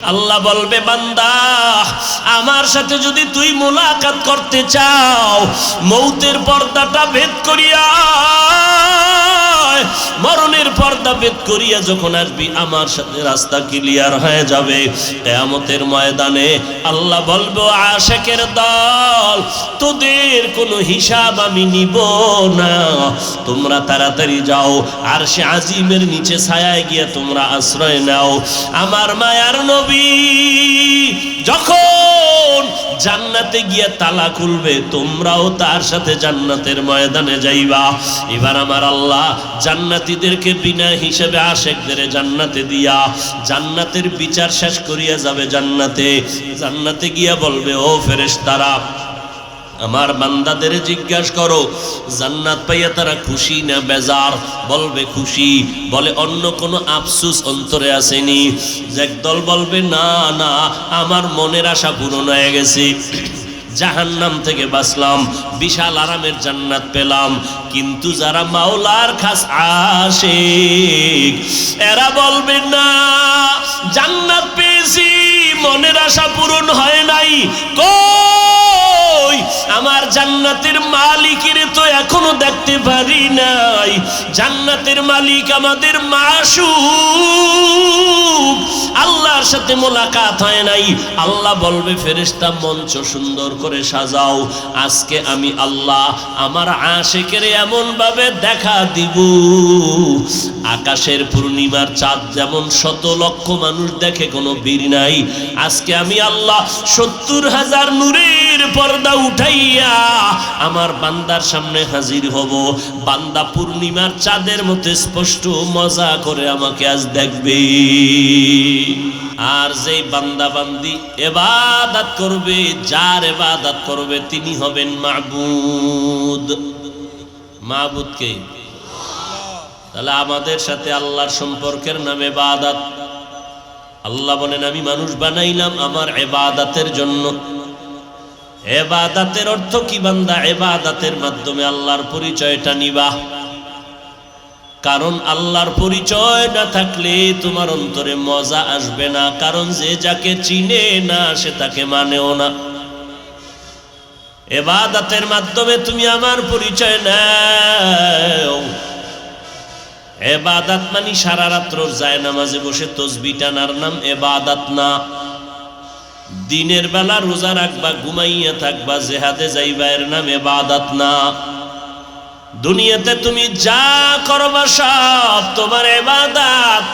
আল্লাহ বলবে বান্দা আমার সাথে যদি তুই মোলাকাত করতে চাও মৌতের পর্দাটা ভেদ করিয়া আয়। মরণের পর্দা ভেদ করিয়া যখন আসবি, আমার সাথে রাস্তা ক্লিয়ার হয়ে যাবে। কেয়ামতের ময়দানে আল্লাহ বলব, আশেকের দল, তোদের কোনো হিসাব আমি নিব না। তোমরা তাড়াতাড়ি যাও আর সে আজিমের নিচে ছায়ায় গিয়ে তোমরা আশ্রয় নাও। আমার মায়ার নবী যখন জান্নাতে গিয়ে তালা খুলবে, তোমরাও তার সাথে জান্নাতের ময়দানে যাইবা। এবার আমার আল্লাহ জান্নাতীদেরকে বিনা হিসেবে আশেকদের জান্নাতে দিয়া জান্নাতের বিচার শেষ করিয়া যাবে জান্নাতে। জান্নাতে গিয়া বলবে, ও ফেরেশতারা, আমার বান্দাদের জিজ্ঞাসা করো, জান্নাত পাইয়া তারা খুশি না বেজার? বলবে, খুশি। বলে, অন্য কোনো আফসুস অন্তরে আসেনি। একদল বলবে, না না, আমার মনের আশা পূরণ হয়ে গেছে। জাহান্নাম থেকে বাঁচলাম, বিশাল আরামের জান্নাত পেলাম। কিন্তু যারা মাওলার খাস আসে এরা বলবেন না, জান্নাত পেয়েছি, মনের আশা পূরণ হয় নাই। কই? আমার জান্নাতের মালিকের তো এখনও দেখতে পারি নাই। জান্নাতের মালিক আমাদের আল্লাহর সাথে মোলাকাত হয় নাই। আল্লাহ বলবে মঞ্চ সুন্দর করে সাজাও। আজকে আমি আল্লাহ আমার আশেকের এমন ভাবে দেখা দিব। আকাশের পূর্ণিমার চাঁদ যেমন শত লক্ষ মানুষ দেখে কোনো বীর নাই। আজকে আমি আল্লাহ সত্তর হাজার নূরের পর্দা উঠাইয়া আমার বান্দার সামনে হাজির হব। বান্দা পূর্ণিমার চাঁদের মতো স্পষ্ট মজা করে আমাকে আজ দেখবে। আর যেই বান্দা বান্দি এবাদাত করবে, যার এবাদাত করবে, তিনি হবেন মাহবুদ মাহবুদ কে? তাহলে আমাদের সাথে আল্লাহর সম্পর্কের নাম এবাদাত। আল্লাহ বলেন, আমি মানুষ বানাইলাম আমার এবাদাতের জন্য। এবাদাতের অর্থ কি বান্দা? এবাদাতের মাধ্যমে আল্লাহর পরিচয়টা নিবা। কারণ আল্লাহর পরিচয় না থাকলে তোমার অন্তরে মজা আসবে না। কারণ যে যাকে চিনে না, সে তাকে মানেও না। এবাদাতের মাধ্যমে তুমি আমার পরিচয় নাও। এবাদাত মানি সারা রাত্র যায় নামাজে বসে তসবি টানার নাম এবাদাত না। দিনের বেলা রোজা রাখবা, ঘুমাইয়া থাকবা, জেহাদে যাইবা, এর নাম এবাদাত না। দুনিয়াতে তুমি যা করবা সব তোমার এবাদাত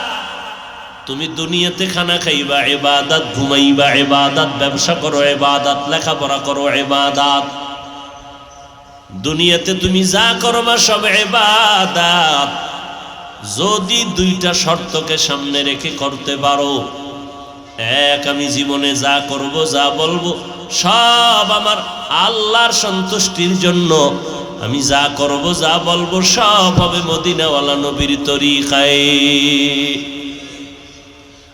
তুমি দুনিয়াতে খানা খাইবা এবাদাত ঘুমাইবা এবাদাত ব্যবসা করো এবাদাত লেখাপড়া করো এবাদাত দুনিয়াতে তুমি যা করবা সব এবাদাত যদি দুইটা শর্তকে সামনে রেখে করতে পারো এক আমি জীবনে যা করব, যা বলব, সব আমার আল্লাহর সন্তুষ্টির জন্য। আমি যা করব, যা বলব, সব হবে মদিনাওয়ালা নবীর তরিকায়।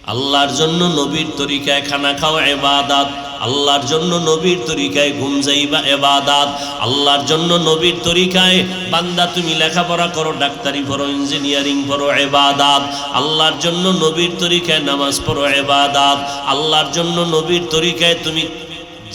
আল্লাহর জন্য নবীর তরিকায় খানা খাওয়া এবাদাত আল্লাহর জন্য নবীর তরিকায় ঘুম যাইবা, এবাদাত। আল্লাহর জন্য নবীর তরিকায়, বান্দা তুমি লেখাপড়া করো, ডাক্তারি পড়ো, ইঞ্জিনিয়ারিং পড়ো, এবাদাত। আল্লাহর জন্য নবীর তরিকায় নামাজ পড়ো, এবাদাত। আল্লাহর জন্য নবীর তরিকায় তুমি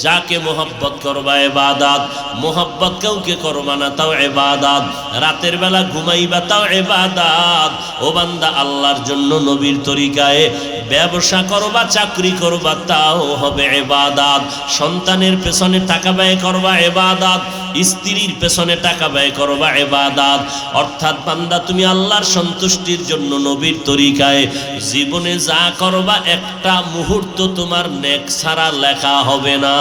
যাকে মোহাব্বত করবা এবাদাত মোহাব্বত কাউকে করবা না, তাও এবাদাত রাতের বেলা ঘুমাইবা, তাও এবাদাত ও বান্দা, আল্লাহর জন্য নবীর তরিকায় ব্যবসা করবা, চাকরি করবা, তাও হবে এবাদাত সন্তানের পেছনে টাকা ব্যয় করবা এবাদাত স্ত্রীর পেছনে টাকা ব্যয় করবা এবাদাত অর্থাৎ বান্দা, তুমি আল্লাহর সন্তুষ্টির জন্য নবীর তরিকায় জীবনে যা করবা, একটা মুহূর্ত তোমার নেক ছাড়া লেখা হবে না।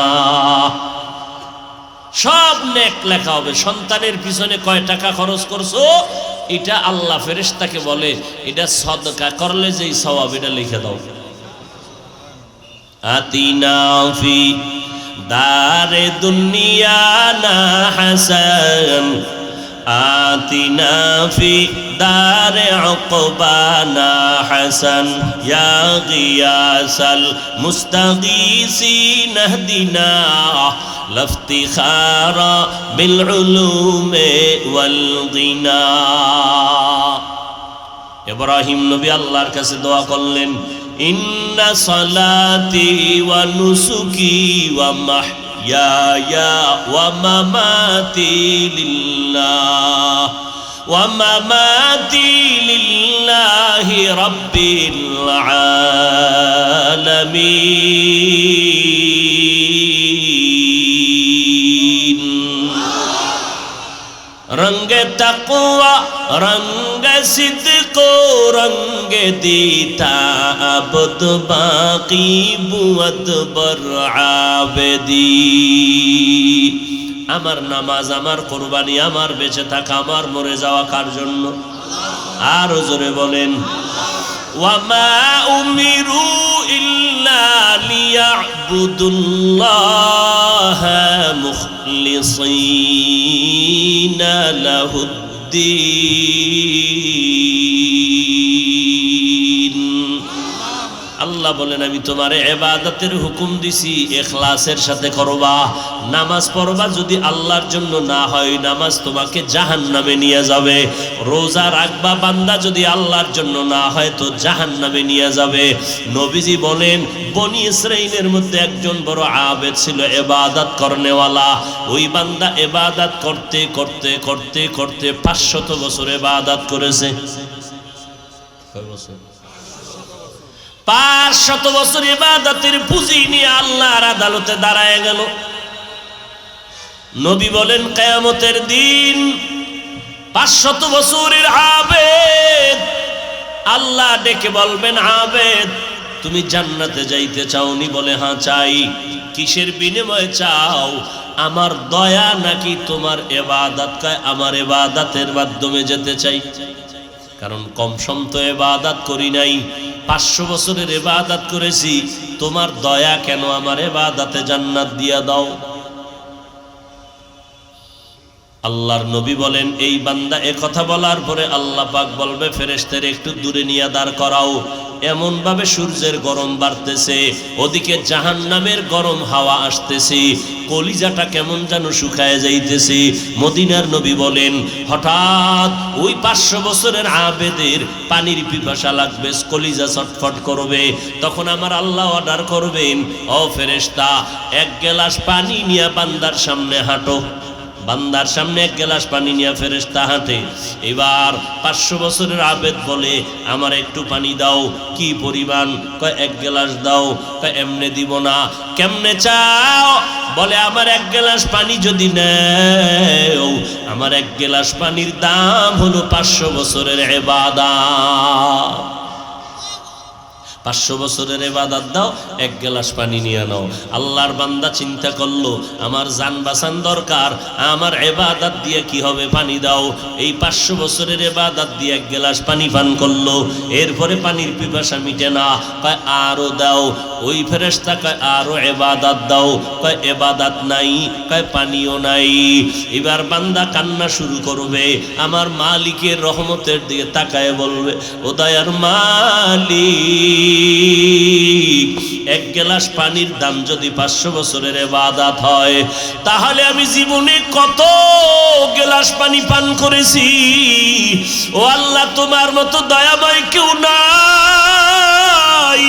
সব নেক লেখা হবে। সন্তানের পিছনে কয় টাকা খরচ করছ? এটা আল্লাহ ফেরেশতাকে বলে, এটা সদকা, করলে যেই সওয়াব এটা লিখে দাও। আতিনা ফি দারে দুনিয়া না হাসান আতিনা ফি দারে উকবানা হাসান ইয়া গিয়াসাল মুস্তাগীসিন ইহদিনা লাফতিখারা বিল উলুমে ওয়াল গিনা ইব্রাহিম নবী আল্লাহর কাছে দোয়া করলেন ইন্না সলাতি ওয়া নুসুকি ওয়া মাহইয়ায়া ওয়া মামাতি লিল্লাহ ওয়া মামাতি লিল্লাহি رنگ صدق و رنگ دیتا عبد باقی بود بر আমার নামাজ, আমার কোরবানি, আমার বেঁচে থাকা, আমার মরে যাওয়া কার জন্য? আর জোরে বলেন। ওয়ামা উমিরু ইল্লা মুখলি মুখলিসিনা লাহুদ الدين বলেন, আমি তোমার এবাদতের হুকুম দিছি, এখলাসের সাথে করবা। নামাজ পড়বা যদি আল্লাহর জন্য না হয়, নামাজ তোমাকে জাহান নামে নিয়ে যাবে। রোজা রাখবা বান্দা যদি আল্লাহর জন্য না হয়, তো জাহান নামে নিয়ে যাবে। নবীজি বলেন, বনি ইসরাইলের মধ্যে একজন বড় আবেদ ছিল, এবাদত করনেওয়ালা। ওই বান্দা এবাদত করতে করতে করতে করতে পাঁচশত বছর এবাদত করেছে। বছর? পাঁচ শত বছর ইবাদতের পুঁজি নিয়ে আল্লাহর আদালতে দাঁড়ায় গেল। নবী বলেন, কেয়ামতের দিন পাঁচশত বছরের আবেদ। আল্লাহ ডেকে বলবেন, আবেদ, তুমি জান্নাতে যাইতে চাওনি বলে হ্যাঁ চাই। কিসের বিনিময়ে চাও? আমার দয়া নাকি তোমার এবাদাত আমার এবাদাতের মাধ্যমে যেতে চাই? কারণ কম সম তো এবাদাত করি নাই। পাঁচশো বছরের এবাদাত করেছি। তোমার দয়া কেন আমার এবাদাতে জান্নাত দিয়া দাও? আল্লাহর নবী বলেন, এই বান্দা এ কথা বলার পরে আল্লাহ পাক বলবে ফেরেস্তের একটু দূরে নিয়ে দাঁড় করাও। এমন ভাবে সূর্যের গরম বাড়তেছে, ওদিকে জাহান নামের গরম হাওয়া আসতেছে, কলিজাটা কেমন যেন শুকায় যাইতেছে। মদিনার নবী বলেন, হঠাৎ ওই পাঁচশো বছরের আবেদের পানির পিপাসা লাগবে, কলিজা ছটফট করবে, তখন আমার আল্লাহ অর্ডার করবেন, ও ফেরেশতা, এক গ্লাস পানি নিয়ে বান্দার সামনে হাঁটো। বান্দার সামনে এক গ্লাস পানি নিয়ে ফেরেস্তা হাঁটে। এবার পাঁচশো বছরের আবেদ বলে, আমার একটু পানি দাও, কি পরিমাণ? কয়, এক গ্লাস দাও। কয়, এমনে দিব না। কেমনে চাও? বলে, আমার এক গ্লাস পানি যদি নেও, আমার এক গ্লাস পানির দাম হলো পাঁচশো বছরের এবাদা পাঁচশো বছরের এবাদাত দাও, এক গ্লাস পানি নিয়ে নাও। আল্লাহর বান্দা চিন্তা করল, আমার যান বাঁচান দরকার, আমার এবাদাত দিয়ে কি হবে পানি দাও। এই পাঁচশো বছরের এবাদাত দিয়ে এক গ্লাস পানি পান করল, এরপরে পানির পিপাসা মিটে না আরও দাও। ওই ফেরেস্তা কয়, আরও এবাদাত দাও। কয় এবাদাত নাই। কয়, পানিও নাই। এবার বান্দা কান্না শুরু করবে, আমার মালিকের রহমতের দিকে তাকায় বলবে, ও দয়ার মালিক, এক গ্লাস পানির দাম যদি পাঁচশো বছরের এবাদাত হয়, তাহলে আমি জীবনে কত গ্লাস পানি পান করেছি? ও আল্লাহ, তোমার মতো দয়াময় কেউ নাই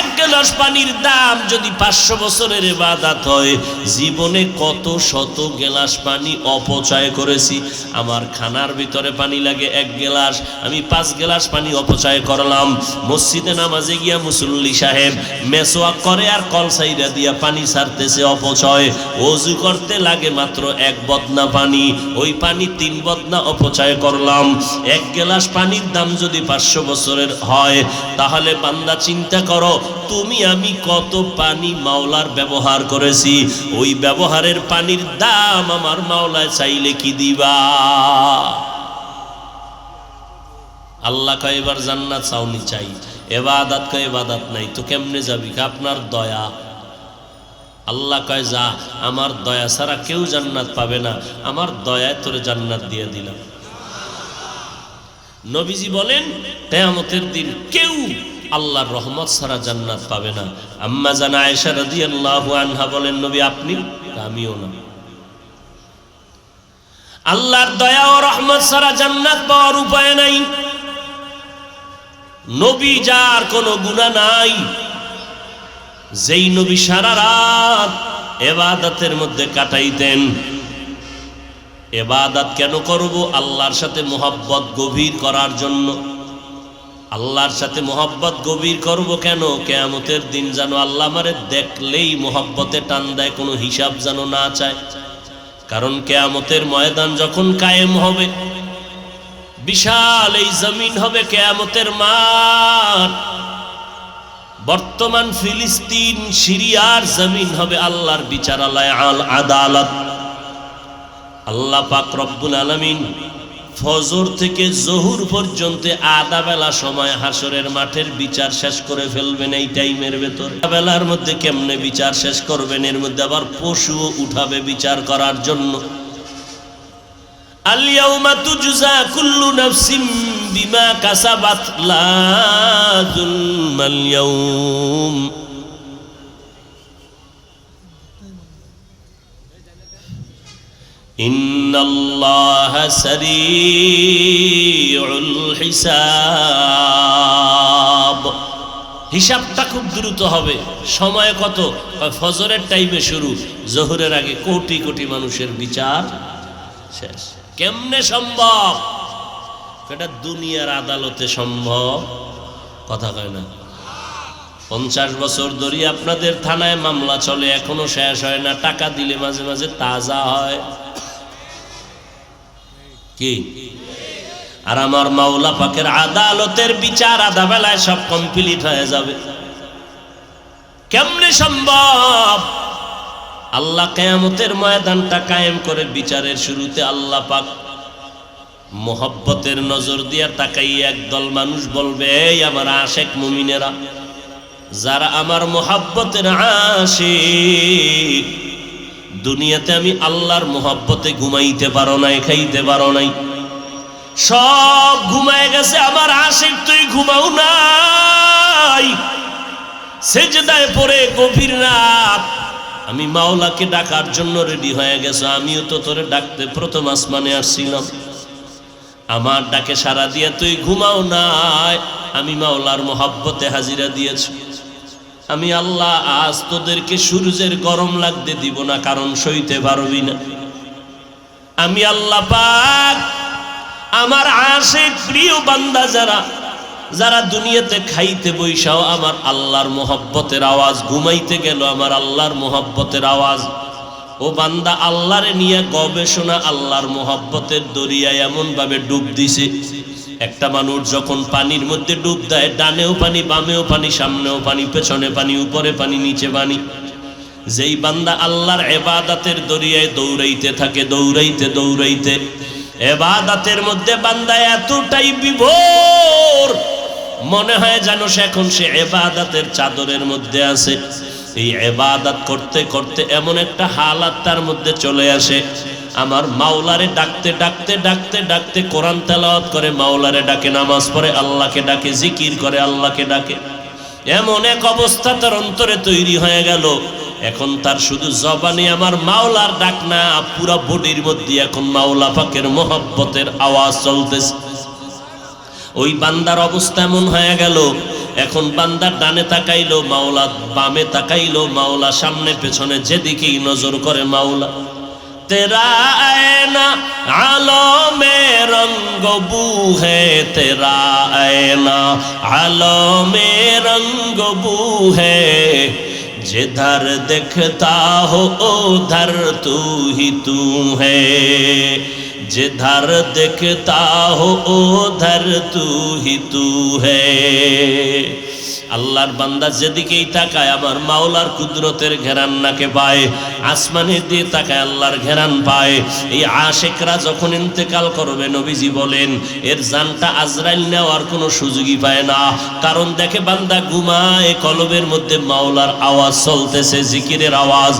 এক গ্লাস পানির দাম যদি পাঁচশো বছরের এবাদাত হয়, জীবনে কত শত গ্লাস পানি অপচয় করেছি। আমার খানার ভিতরে পানি লাগে এক গ্লাস, আমি পাঁচ গ্লাস পানি অপচয় করলাম। মসজিদে নামাজে গিয়া মুসল্লি সাহেব মেসোয়াক করে আর কলসাইরা দিয়া পানি ছাড়তেছে অপচয়। অজু করতে লাগে মাত্র এক বদনা পানি, ওই পানি তিন বদনা অপচয় করলাম। এক গ্লাস পানির দাম যদি পাঁচশো বছরের হয়, তাহলে বান্দা চিন্তা করো, তুমি আমি কত পানি মাওলার ব্যবহার করেছি, ওই ব্যবহারের পানির দাম আমার মাওলায় চাইলে কি দিবা? আল্লাহ কয়, এবার জান্নাত চাউনি চাই, এবাদাত কয়, এবাদাত নাই, তো কেমনে যাবি? আপনার দয়া। আল্লাহ কয়, যা, আমার দয়া ছাড়া কেউ জান্নাত পাবে না, আমার দয়ায় তোরে জান্নাত দিয়ে দিলাম। নবীজি বলেন, কেয়ামতের দিন কেউ আল্লাহর রহমত ছাড়া জান্নাত পাবে না। আম্মা জানা আয়েশা রাদিয়াল্লাহু আনহা বলেন, নবী, আপনি? আমিও না। আল্লাহর দয়া ও রহমত ছাড়া জান্নাত পাওয়ার উপায় নাই। নবী যার কোনো গুণা নাই, যেই নবী সারা রাত এবাদতের মধ্যে কাটাইতেন। এবাদাত কেন করব? আল্লাহর সাথে মোহাব্বত গভীর করার জন্য। আল্লাহর সাথে মোহাব্বত গভীর করব কেন? কেয়ামতের দিন যেন আল্লাহ আমারে দেখলেই মোহাব্বতে টান দেয়, কোনো হিসাব যেন না চায়। কারণ কেয়ামতের ময়দান যখন কায়েম হবে, বিশাল এই জমিন হবে কেয়ামতের মাঠ। বর্তমান ফিলিস্তিন, সিরিয়ার জমিন হবে আল্লাহর বিচারালয় আল আদালত আল্লাহ পাক রব্বুল আলামিন ফজর থেকে জহুর পর্যন্ত আধা বেলা সময় হাসরের মাঠের বিচার শেষ করে ফেলবেন এই টাইমের ভেতর। বেলার মধ্যে কেমনে বিচার শেষ করবেন? এর মধ্যে আবার পশুও উঠাবে বিচার করার জন্য। কুল্লু বিমা কাসাবাত إن الله سريع الحساب হিসাবটা খুব দ্রুত হবে সময় কত কয় ফজরের টাইমে শুরু জোহরের আগে কোটি কোটি মানুষের বিচার শেষ কেমনে সম্ভব এটা দুনিয়ার আদালতে সম্ভব কথা কয় না পঞ্চাশ বছর ধরে আপনাদের থানায় মামলা চলে এখনো শেষ হয় না টাকা দিলে মাঝে মাঝে তাজা হয় কি আর আমার মাওলা পাকের আদালতের বিচার আধা বেলায় সব কমপ্লিট হয়ে যাবে। কেমনে সম্ভব? আল্লাহ কেয়ামতের ময়দানটা কায়েম করে বিচারের শুরুতে আল্লাহ পাক মোহব্বতের নজর দিয়া তাকাই একদল মানুষ বলবে, এই আমার আশেক মুমিনেরা, যারা আমার মোহাব্বতের আশিক দুনিয়াতে আমি আল্লাহর মোহাব্বতে ঘুমাইতে পারো নাই, খাইতে পারো নাই। সব ঘুমায় গেছে, আমার আশেক, তুই ঘুমাও নাই। সেজদায় পড়ে গভীর রাত। আমি মাওলাকে ডাকার জন্য রেডি হয়ে গেছে, আমিও তো তোরে ডাকতে প্রথম আসমানে আসছিলাম। আমার ডাকে সারা দিয়ে, তুই ঘুমাও নাই। আমি মাওলার মোহাব্বতে হাজিরা দিয়েছি। আমি আল্লাহ আজ তোদেরকে সূর্যের গরম লাগতে দিব না, কারণ সইতে পারবি না। আমি আল্লাহ পাক আমার আশে প্রিয় বান্দা যারা যারা দুনিয়াতে খাইতে বৈশাও আমার আল্লাহর মোহব্বতের আওয়াজ, ঘুমাইতে গেল আমার আল্লাহর মোহব্বতের আওয়াজ। ও বান্দা আল্লাহরে নিয়ে গবেষণা আল্লাহর মোহব্বতের দরিয়ায় এমন ভাবে ডুব দিছে। একটা মানুষ যখন পানির মধ্যে ডুব দেয়, ডানেও পানি, বামেও পানি, সামনেও পানি, পেছনে পানি, উপরে পানি, নিচে পানি। যেই বান্দা আল্লাহর এবাদাতের দরিয়ায় দৌড়াইতে থাকে, দৌড়াইতে দৌড়াইতে, এবাদাতের মধ্যে বান্দা এতটাই বিভোর, মনে হয় যেন সে এখন সে এবাদাতের চাদরের মধ্যে আছে। এই এবাদাত করতে করতে এমন একটা হালাত তার মধ্যে চলে আসে। আমার মাওলারে ডাকতে ডাকতে ডাকতে ডাকতে কোরআন তেলাওয়াত করে, মাওলারে ডাকে, নামাজ পড়ে, আল্লাহকে ডাকে, জিকির করে, আল্লাহকে ডাকে। এমন এক অবস্থা তার অন্তরে তৈরি হয়ে গেল। এখন তার শুধু জবানে আমার মাওলার ডাক না, পুরা বডির মধ্যে এখন মাওলা পাকের মোহব্বতের আওয়াজ চলতেছে। ওই বান্দার অবস্থা এমন হয়ে গেল। এখন বান্দার ডানে তাকাইলো, মাওলা বামে তাকাইলো, মাওলা সামনে, পেছনে, যেদিকেই নজর করে মাওলা। তেরা আয়না আলো মে রঙ্গ বু হে তেরা আয়না আলো মে রঙ্গ বু হে जिधर देखता हो उधर तू ही तू है जिधर देखता हो उधर तू ही तू है আল্লাহর বান্দা যেদিকেই তাকায় আমার মাওলার কুদরতের ঘেরান নাকে পায় আসমানে দিয়ে তাকায় আল্লাহর ঘেরান পায়। এই আশেকরা যখন ইন্তেকাল করবে, নবীজি বলেন, এর জানটা আজরাইল নেওয়ার কোনো সুযোগই পায় না। কারণ দেখে বান্দা ঘুমায়, কলবের মধ্যে মাওলার আওয়াজ চলতেছে, জিকিরের আওয়াজ।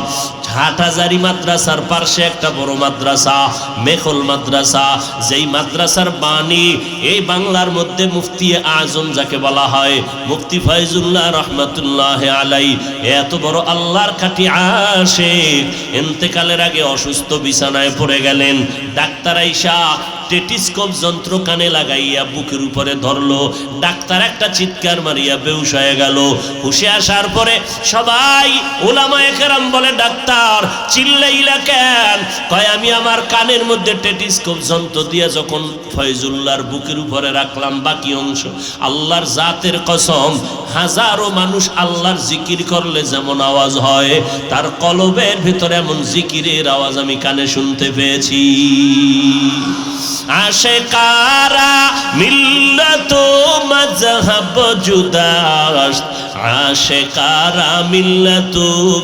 হাটাজারি মাদ্রাসার পার্শ্বে একটা বড় মাদ্রাসা, মেখল মাদ্রাসা। যেই মাদ্রাসার বাণী, এই বাংলার মধ্যে মুফতি আজম যাকে বলা হয়, মুফতি ফয়জুল্লাহ রহমতুল্লাহ আলাই এত বড় আল্লাহর খাটি আসে এন্তেকালের আগে অসুস্থ বিছানায় পড়ে গেলেন। ডাক্তার আইসা টেটিস্কোপ যন্ত্র কানে লাগাইয়া বুকের উপরে ধরলো। ডাক্তার একটা চিৎকার মারিয়া বেউস হয়ে গেল। হুশে আসার পরে সবাই ওলামায়ে কেরাম বলে, ডাক্তার, চিল্লাইলা কেন? কয়, আমি আমার কানের মধ্যে টেটিস্কোপ যন্ত্র দিয়ে যখন ফয়জুল্লাহর বুকের উপরে রাখলাম বাকি অংশ, আল্লাহর জাতের কসম, হাজারো মানুষ আল্লাহর জিকির করলে যেমন আওয়াজ হয়, তার কলবের ভিতরে এমন জিকিরের আওয়াজ আমি কানে শুনতে পেয়েছি। আশে কারা মিল্লত মজহব জুদাস্ত আশে কারা মিল্লত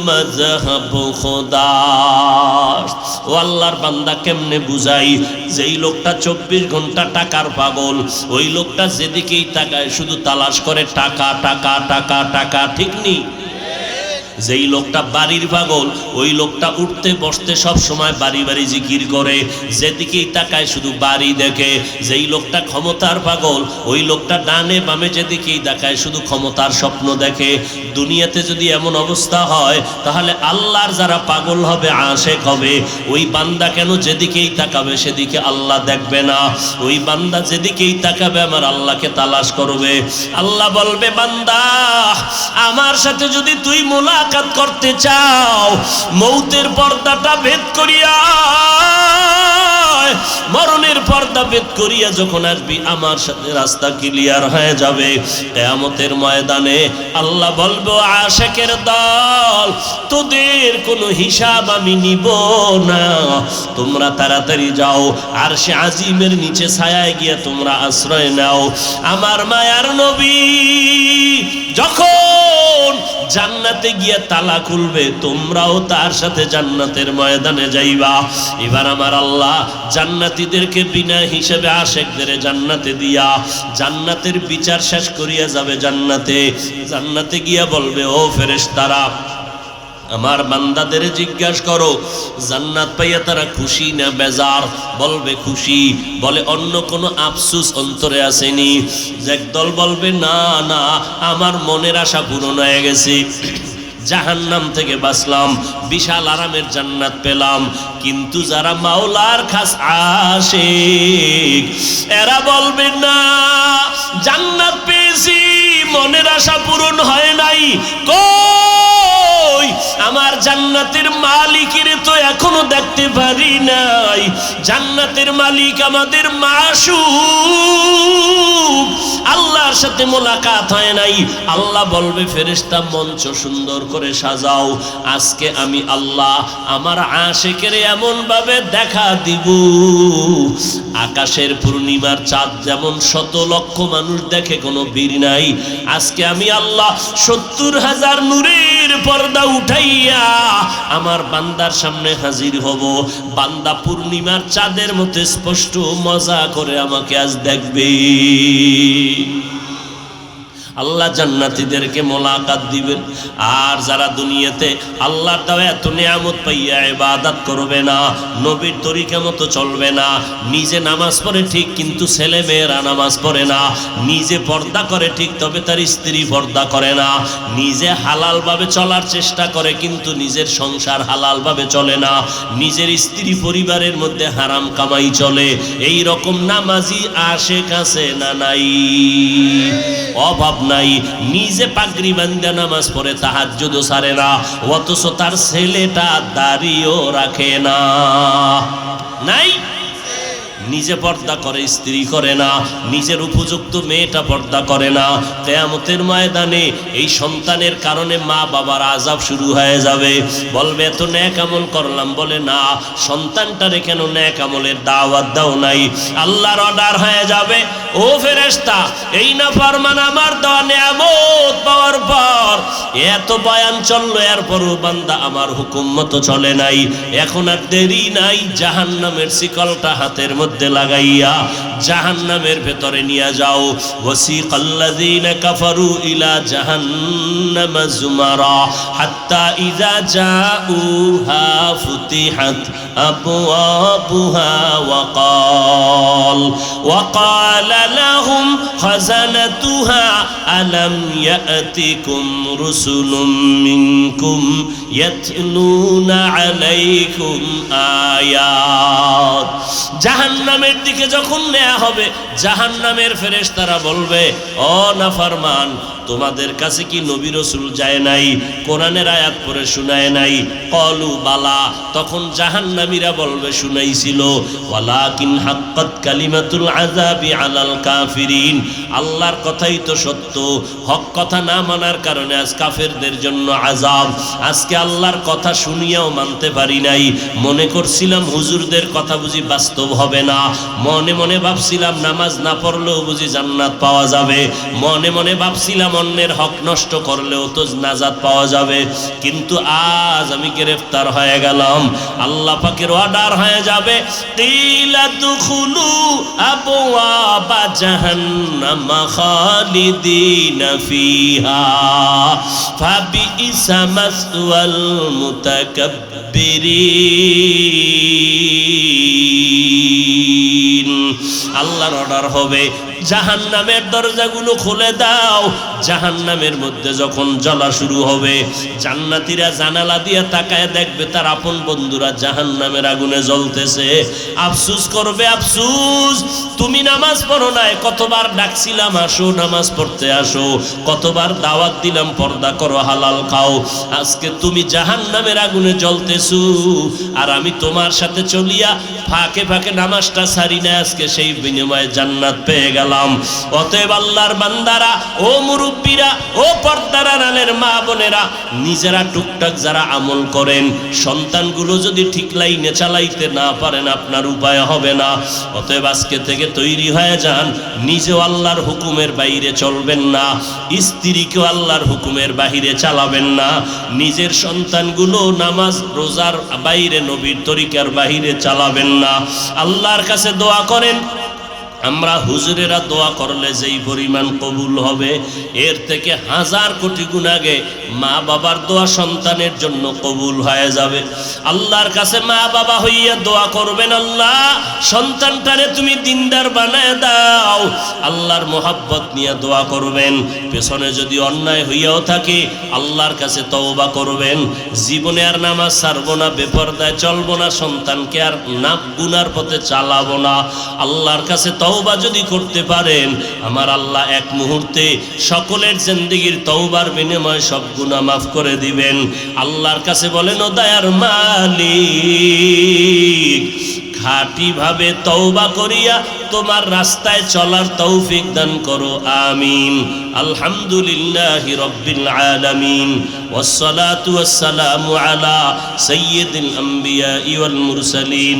মজহব খোদাস্ত ও আল্লাহর বান্দা কেমনে বুঝাই? যেই লোকটা চব্বিশ ঘণ্টা টাকার পাগল, ওই লোকটা যেদিকেই তাকায় শুধু তালাশ করে টাকা টাকা টাকা টাকা, ঠিক নেই। যেই লোকটা বাড়ির পাগল, ওই লোকটা উঠতে, বসতে সব সময় বাড়ি বাড়ি জিকির করে। যেদিকেই তাকায় শুধু বাড়ি দেখে। যেই লোকটা ক্ষমতার পাগল, ওই লোকটা ডানে বামে যেদিকেই তাকায় শুধু ক্ষমতার স্বপ্ন দেখে। দুনিয়াতে যদি এমন অবস্থা হয়, তাহলে আল্লাহর যারা পাগল হবে, আশেক হবে। ওই বান্দা কেন যেদিকেই তাকাবে, সেদিকে আল্লাহ দেখবে না। ওই বান্দা যেদিকেই তাকাবে, আমার আল্লাহকে তালাশ করবে। আল্লাহ বলবে, বান্দা, আমার সাথে যদি তুই মোলাকাত করতে চাও, মৌতের পর্দাটা ভেদ করিয়া মরণের পর্দা ভেদ করিয়া যখন আসবি, আমার সাথে রাস্তা ক্লিয়ার হয়ে যাবে। কেয়ামতের ময়দানে আল্লাহ বলব আশেকের দল, তোদের কোনো হিসাব আমি নিব না। তোমরা তাড়াতাড়ি যাও আর সে আজিমের নিচে ছায়ায় গিয়ে তোমরা আশ্রয় নাও। আমার মায়ার নবী, যখন জান্নাতে গিয়ে তালা খুলবে? তোমরাও তার সাথে জান্নাতের ময়দানে যাইবা। এবার আমার আল্লাহ জান্নাতীদেরকে বিনা হিসেবে আশেকদের জান্নাতে দিয়া জান্নাতের বিচার শেষ করিয়া যাবে জান্নাতে। জান্নাতে গিয়া বলবে, ও ফেরেশতারা আমার বান্দাদের জিজ্ঞাসা করো, জান্নাত পাইয়া তারা খুশি না বেজার? বলবে খুশি। বলে, অন্য কোনো আফসুস অন্তরে আসেনি। একদল বলবে, না না, আমার মনের আশা পূরণ হয়ে গেছে। জাহান্নাম থেকে বাঁচলাম, বিশাল আরামের জান্নাত পেলাম। কিন্তু যারা মাওলার খাস আসে এরা বলবে, না, জান্নাত পেয়েছি, মনের আশা পূরণ হয় নাই। কই? আমার জান্নাতের মালিকের তো এখনও দেখতে পারি নাই। জান্নাতের মালিক আমাদের মাসুক। আল্লাহর সাথে মোলাকাত হয় নাই। আল্লাহ বলবে, ফেরেশতা মঞ্চ সুন্দর করে সাজাও। আজকে আমি আল্লাহ আমার আশেকের এমন ভাবে দেখা দিব। আকাশের পূর্ণিমার চাঁদ যেমন শত লক্ষ মানুষ দেখে কোনো বীর নাই। আজকে আমি আল্লাহ সত্তর হাজার নূরের পর্দা উঠাইয়া আমার বান্দার সামনে হাজির হব। বান্দা পূর্ণিমার চাঁদের মতো স্পষ্ট মজা করে আমাকে আজ দেখবে। আল্লাহ জান্নাতীদেরকে মোলাকাত দিবেন। আর যারা দুনিয়াতে আল্লাহর দেওয়া এত নিয়ামত পাইয়া ইবাদত করবে না, নবীর তরিকা মতো চলবে না, নিজে নামাজ পড়ে ঠিক কিন্তু ছেলে মেয়েরা নামাজ পড়ে না, নিজে পর্দা করে ঠিক তবে তার স্ত্রী পর্দা করে না, নিজে হালালভাবে চলার চেষ্টা করে কিন্তু নিজের সংসার হালালভাবে চলে না, নিজের স্ত্রী পরিবারের মধ্যে হারাম কামাই চলে। এই রকম নামাজি আসে কাছে না নাই? অভাব নাই, নিজে পাগড়ি বান্ধে নামাজ পড়ে তাহার যদু সারে না, অথচ তার ছেলেটা দাঁড়িয়েও রাখে না। নাই? নিজে পর্দা করে, স্ত্রী করে না। নিজের উপযুক্ত মেয়েটা পর্দা করে না। কেয়ামতের ময়দানে এই সন্তানের কারণে মা বাবার আজাব শুরু হয়ে যাবে। বলবে, এত ন্যাক আমল করলাম। বলে, না, সন্তানটারে কেন ন্যাক আমলের দাওয়াত দাও নাই? আল্লাহর অর্ডার হয়ে যাবে। ও ফেরেশতা, এই না ফরমান আমার দেওয়া নিয়ামত পাওয়ার পর এত বয়ান চলল, এরপরও বান্দা আমার হুকুম মতো চলে নাই। এখন আর দেরি নাই। জাহান্নামের শিকলটা হাতের মধ্যে লাগাইয়া জাহান্নামের ভেতরে নিয়ে যাও ওয়াসিকাল্লাযীনা কাফারু ইলা জাহান্নাম জুমারা হাত্তা ইযা জাউহা ফুতিহাত আবওয়াবুহা ওয়াকাল وقال لهم خزنتها ألم يأتكم رسل منكم يتلون عليكم آيات জাহান্নামের দিকে যখন নেয়া হবে জাহান নামের জাহান্নামের ফেরেশতারা বলবে অনাফারমান নাফরমান তোমাদের কাছে কি নবী রসুল যায় নাই? কোরআনের আয়াত পড়ে শুনায় নাই? কলু বালা। তখন জাহান্নামীরা বলবে, শুনাইছিল আল্লাহর কথাই তো সত্য। হক কথা না মানার কারণে আজ কাফেরদের জন্য আজাব আজকে আল্লাহর কথা শুনিয়াও মানতে পারি নাই। মনে করছিলাম হুজুরদের কথা বুঝি বাস্তব হবে না। মনে মনে ভাবছিলাম, নামাজ না পড়লেও বুঝি জান্নাত পাওয়া যাবে। মনে মনে ভাবছিলাম অন্যের হক নষ্ট করলেও তো নাজাত পাওয়া যাবে। কিন্তু আজ আমি গ্রেফতার হয়ে গেলাম। আল্লাহ পাকের অর্ডার হয়ে যাবে। আল্লাহর অর্ডার হবে। জাহান্নামের দরজাগুলো খুলে দাও। জাহান্নামের মধ্যে যখন জ্বলা শুরু হবে, জান্নাতীরা জানালা দিয়ে তাকায় দেখবে তার আপন বন্ধুরা জাহান্নামের আগুনে জ্বলতেছে। আফসুস করবে, আফসুস, তুমি নামাজ পড়ো নাই, কতবার ডাকছিলাম, আসো নামাজ পড়তে আসো, কতবার দাওয়াত দিলাম, পর্দা করো, হালাল খাও। আজকে তুমি জাহান্নামের আগুনে জ্বলতেছু, আর আমি তোমার সাথে চলিয়া ফাঁকে ফাঁকে নামাজটা সারি না আজকে সেই বিনিময়ে জান্নাত পেয়ে গেলাম অতএব আল্লাহর বান্দারা, ও মুরব্বীরা, ও পর্দার আড়ালের মা বোনেরা, নিজেরা টুকটাক যারা আমল করেন, সন্তানগুলো যদি ঠিক লাইনে চালাইতে না পারেন, আপনার উপায় হবে না। অতএব আজকে থেকে তৈরি হয়ে যান, নিজেও আল্লাহর হুকুমের বাইরে চলবেন না, স্ত্রীকেও আল্লাহর হুকুমের বাহিরে চালাবেন না। নিজের সন্তানগুলো নামাজ, রোজার বাইরে, নবীর তরিকার বাহিরে চালাবেন না। আল্লাহর কাছে দোয়া করেন আমরা হুজুরেরা দোয়া করলে যেই পরিমাণ কবুল হবে, এর থেকে হাজার কোটি গুণ আগে মা বাবার দোয়া সন্তানের জন্য কবুল হয়ে যাবে। আল্লাহর কাছে মা বাবা হইয়া দোয়া করবেন, আল্লাহ, সন্তানটারে তুমি দিনদার বানায় দাও। আল্লাহর মোহাব্বত নিয়ে দোয়া করবেন। পেছনে যদি অন্যায় হইয়াও থাকে, আল্লাহর কাছে তওবা করবেন। জীবনে আর নামাজ ছাড়বো না, বেপরদায় চলবো না, সন্তানকে আর নাম গুনার পথে চালাবো না। আল্লাহর কাছে তওবা যদি করতে পারেন আমার আল্লাহ এক মুহূর্তে সকলের জিন্দিগির তওবার বিনিময়ে সব গুনাহ মাফ করে দিবেন আল্লাহর কাছে বলেন ও দয়ার মালিক খাঁটি ভাবে তওবা করিয়া তোমার রাস্তায় চলার তৌফিক দান করো আমিন আলহামদুলিল্লাহি রাব্বিল আলামিন والصلاه والسلام على سيد الانبياء والمرسلين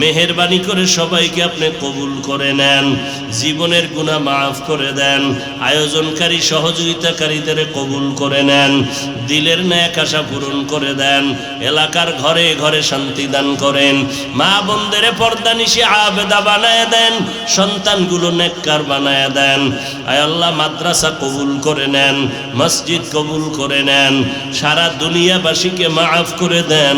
মেহেরবানি করে সবাইকে আপনি কবুল করে নেন, জীবনের গুণা মাফ করে দেন, আয়োজনকারী, সহযোগিতাকারীদের কবুল করে নেন, দিলের ন্যাক আশা পূরণ করে দেন, এলাকার ঘরে ঘরে শান্তি দান করেন, মা বোনদের পর্দা নিশে আবেদা বানায় দেন, সন্তানগুলো নেককার বানায় দেন আল্লাহ মাদ্রাসা কবুল করে নেন, মসজিদ কবুল করে নেন, সারা দুনিয়াবাসীকে মাফ করে দেন,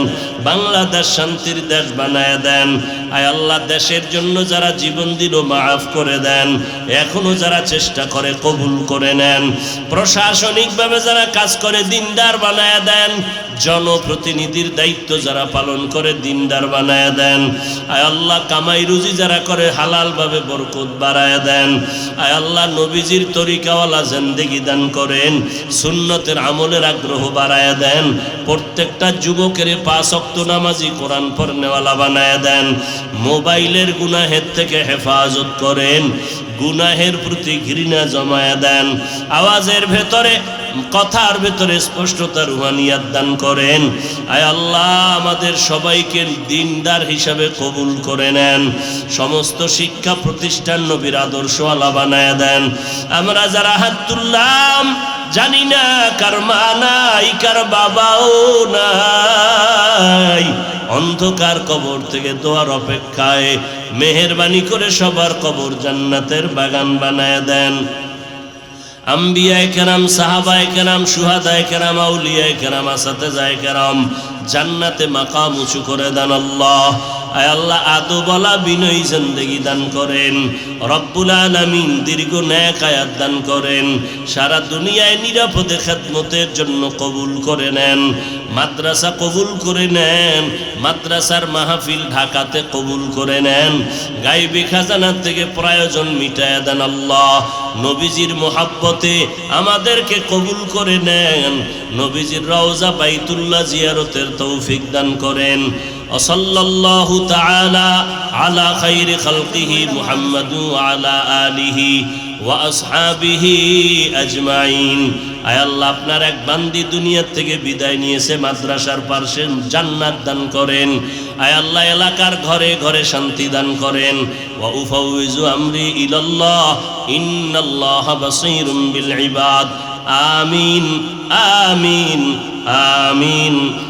বাংলাদেশ শান্তির দেশ বানায় দেন আয় আল্লাহ, দেশের জন্য যারা জীবন দিল মাফ করে দেন। এখনও যারা চেষ্টা করে কবুল করে নেন। প্রশাসনিকভাবে যারা কাজ করে দিনদার বানায় দেন। জনপ্রতিনিধির দায়িত্ব যারা পালন করে দিনদার বানায় দেন। আয় আল্লাহ, কামাই রুজি যারা করে হালালভাবে বরকত বাড়ায় দেন। আয় আল্লাহ, নবীজির তরিকাওয়ালা জেন্দেগি দান করেন। সুন্নতের আমলের আগ্রহ বাড়ায় দেন। প্রত্যেকটা যুবকের পাঁচ অক্ত নামাজি কোরআন পড়নেওয়ালা বানায় দেন। মোবাইলের গুনাহের থেকে হেফাজত করেন, গুনাহের প্রতি ঘৃণা জমায়া দেন, আওয়াজের ভেতরে, কথার ভেতরে স্পষ্টতা রুহানিয়াত দান করেন। আয় আল্লাহ, আমাদের সবাইকে দিনদার হিসাবে কবুল করে নেন। সমস্ত শিক্ষা প্রতিষ্ঠান নবীর আদর্শ আলা বানায় দেন। আমরা যারা হাত তুললাম জানি না কার মা নাই, কার বাবাও নাই। অন্ধকার কবর থেকে দোয়ার অপেক্ষায় মেহেরবানি করে সবার কবর জান্নাতের বাগান বানায় দেন। আম্বিয়ায় কেরাম, সাহাবায় কেরাম, সুহাদায় কেরাম, আউলিয়ায় কেরাম আসাতে যায় কেরাম জান্নাতে মাকাম উঁচু করে দেন আল্লাহ। আল্লাহ, আদো বলা বিনয়ী জিন্দেগি দান করেন। রব্বুল আলামিন দীর্ঘ ন্যাক আয়াত দান করেন। সারা দুনিয়ায় নিরাপদে খেদমতের জন্য কবুল করে নেন। মাদ্রাসা কবুল করে নেন। মাদ্রাসার মাহফিল ঢাকাতে কবুল করে নেন। গাইবি খাজানার থেকে প্রয়োজন মিটায় দেন আল্লাহ। নবীজির মোহাব্বতে আমাদেরকে কবুল করে নেন। নবীজির রওজা বাইতুল্লাহ জিয়ারতের তৌফিক দান করেন। ওসল্লাল্লাহু তাআলা আলা খাইরি খালকিহি মুহাম্মাদু আলা আলিহি ওয়া আসহাবিহি আজমাইন। আয় আল্লাহ, আপনার এক বান্দি দুনিয়ার থেকে বিদায় নিয়েছে, মাদ্রাসার পার্শ্বে জান্নাত দান করেন। আয় আল্লাহ, এলাকার ঘরে ঘরে শান্তি দান করেন। ওয়া উফাউযু আমরি ইলাল্লাহ, ইন্নাল্লাহ বাসীরুম বিল ইবাদ। আমিন আমিন আমিন।